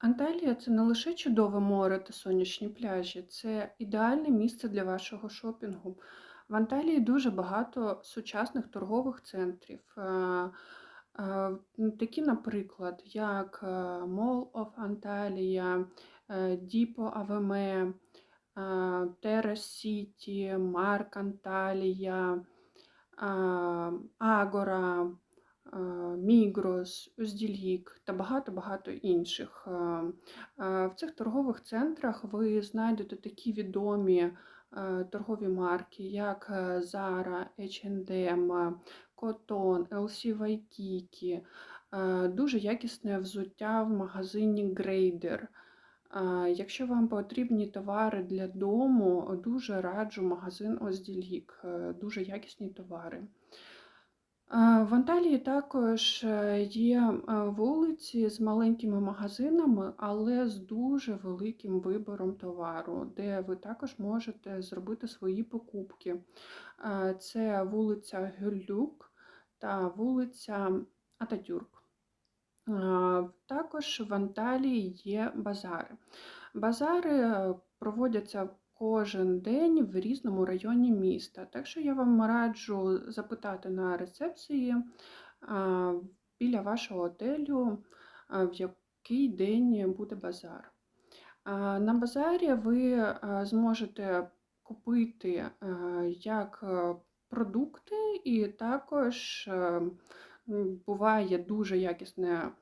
Анталія це не лише чудове море та сонячні пляжі, це ідеальне місце для вашого шопінгу. В Анталії дуже багато сучасних торгових центрів. Е, е, м, Такі, наприклад, як е, Mall of Antalya, е, Depot Aveme, е, Terrace City, Марк Анталія, Агора, Мігрос, Узділік та багато-багато інших. Е, е, В цих торгових центрах ви знайдете такі відомі е, торгові марки, як е, Zara, H&M, Cotton, LC Waikiki, е, дуже якісне взуття в магазині. Е, Якщо вам потрібні товари для дому, дуже раджу магазин Озділік, е, дуже якісні товари. Е, В Анталії також е, є е, вулиці з маленькими магазинами, але з дуже великим вибором товару, де ви також можете зробити свої покупки. Це вулиця Гюллюк та вулиця Ататюрк. Також в Анталії є базари. Базари проводяться кожен день в різному районі міста. Так що я вам раджу запитати на рецепції біля вашого готелю, а, в який день буде базар. На базарі ви зможете купити як продукти, і також буває дуже якісне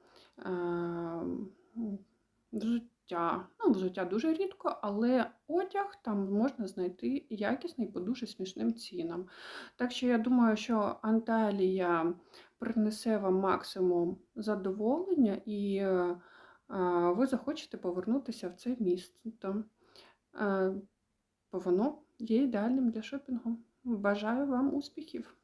взуття. Ну, взуття дуже рідко, але одяг там можна знайти якісний по дуже смішним цінам. Так що я думаю, що Анталія принесе вам максимум задоволення і е, ви захочете повернутися в це місто. Е, Бо воно є ідеальним для шопінгу. Бажаю вам успіхів!